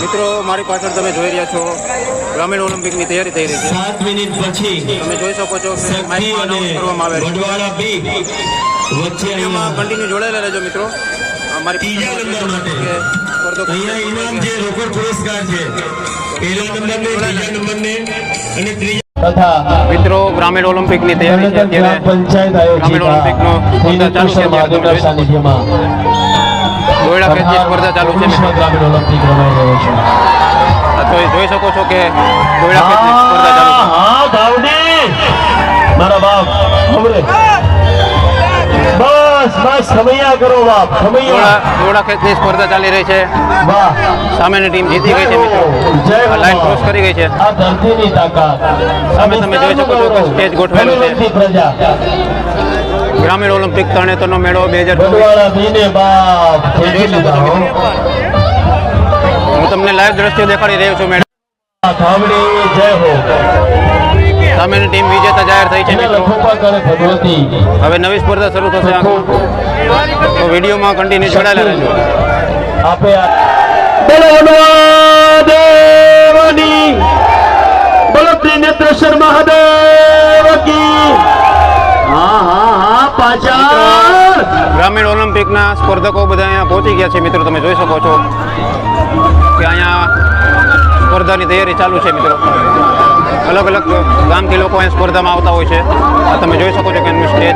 મિત્રો મારી પાછળ તમે જોઈ રહ્યા છો ગ્રામીણ ઓલિમ્પિકની તૈયારી થઈ રહી છે. સાત મિનિટ પછી તમે જોઈ શકો છો કે કરવામાં આવે છે. કન્ટિન્યુ જોડાયેલા રહેજો મિત્રો. અમારી ત્રીજા નંબર માટે. અહીંયા ઇનામ છે રોકડ પુરસ્કાર છે પહેલા નંબરને બીજા નંબરને અને ત્રીજા મિત્રો ગ્રામીણ ઓલિમ્પિકની તૈયારી છે. અત્યારે ગ્રામીણ ઓલિમ્પિકનો ચાલુ છે. દોયડા ખેંચની સ્પર્ધા ચાલુ છે તો જોઈ શકો છો કે દોયડા ખેંચની સ્પર્ધા ચાલુ છે. હા ભાવની મારા બાપ હમરે બસ બસ સમૈયા કરો બાપ ખમૈયા. દોડા દોડા ખેંચની સ્પર્ધા ચાલી રહી છે. વાહ. સામેની ટીમ જીતી ગઈ છે મિત્રો. લાઈન ક્રોસ કરી ગઈ છે. આ ધરતીની તાકાત. સામે તમે જોઈ શકો છો કે સ્ટેજ ગોઠવેલું છે. પ્રજા. ગ્રામીણ ઓલિમ્પિક તરણેતરનો મેળો બે હજાર. હું તમને લાઈવ દ્રશ્યો દેખાડી રહ્યો છું મેડમ. સામેની ટીમ વિજેતા જાહેર થઈ છે હવે નવી સ્પર્ધા શરૂ થશે. તો વિડીયોમાં કન્ટિન્યુ જોડાયેલા રહેજો. આપે ગ્રામીણ ઓલિમ્પિકના સ્પર્ધકો બધા અહીંયા પહોંચી ગયા છે. મિત્રો, તમે જોઈ શકો છો કે અહીંયા સ્પર્ધાની તૈયારી ચાલુ છે, મિત્રો. અલગ અલગ ગામથી લોકો અહીંયા સ્પર્ધામાં આવતા હોય છે. તમે જોઈ શકો છો કે એનું સ્ટેજ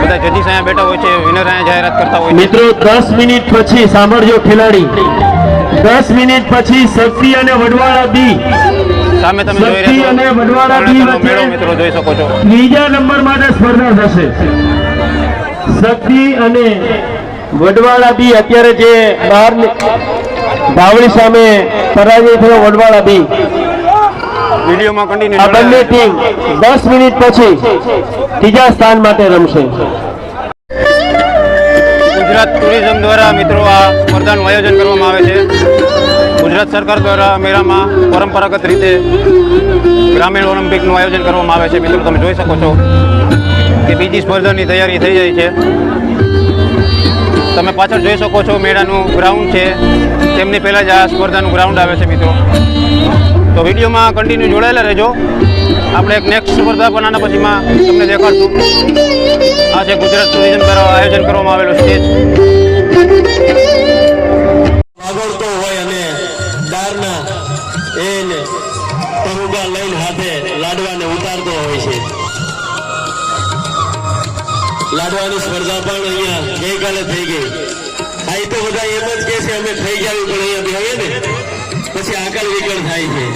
બધા જજીસ અહીંયા બેઠા હોય છે, વિનર અહીંયા જાહેરાત કરતા હોય મિત્રો, દસ મિનિટ પછી સાંભળજો ખેલાડી. દસ મિનિટ પછી શક્તિ અને વડવાળા બી. સામે તમે જોઈ રહ્યા અને વડવાળા બી વચ્ચે મિત્રો જોઈ શકો છો. ત્રીજા નંબર માટે સ્પર્ધા થશે. શક્તિ અને વડવાળા બી અત્યારે જે બહાર ભાવડી સામે પરાજય થયો વડવાળા બી. વિડીયોમાં કન્ટિન્યુ આ બંને ટીમ દસ મિનિટ પછી ત્રીજા સ્થાન માટે રમશે. ગુજરાત ટુરિઝમ દ્વારા મિત્રો આ સ્પર્ધાનું આયોજન કરવામાં આવે છે. ગુજરાત સરકાર દ્વારા મેળામાં પરંપરાગત રીતે ગ્રામીણ ઓલિમ્પિકનું આયોજન કરવામાં આવે છે. મિત્રો, તમે જોઈ શકો છો કે બીજી સ્પર્ધાની તૈયારી થઈ જાય છે. તમે પાછળ જોઈ શકો છો મેળાનું ગ્રાઉન્ડ છે. તેમની પહેલાં જ આ સ્પર્ધાનું ગ્રાઉન્ડ આવે છે, મિત્રો. તો વિડીયોમાં કન્ટિન્યુ જોડાયેલા રહેજો. આપણે એક નેક્સ્ટ સ્પર્ધા પણ આના પછીમાં તમને દેખાડશું. આ ગુજરાત ટુરિઝમ દ્વારા આયોજન કરવામાં આવેલું ઉતારતો હોય છે. લાડવાની સ્પર્ધા પણ અહીંયા ગઈકાલે થઈ ગઈ. આ તો બધા એમ જ કે છે, અમે થઈ ગયા પણ અહીંયા બેહીએ ને. પછી આકલ વિકલ થાય છે.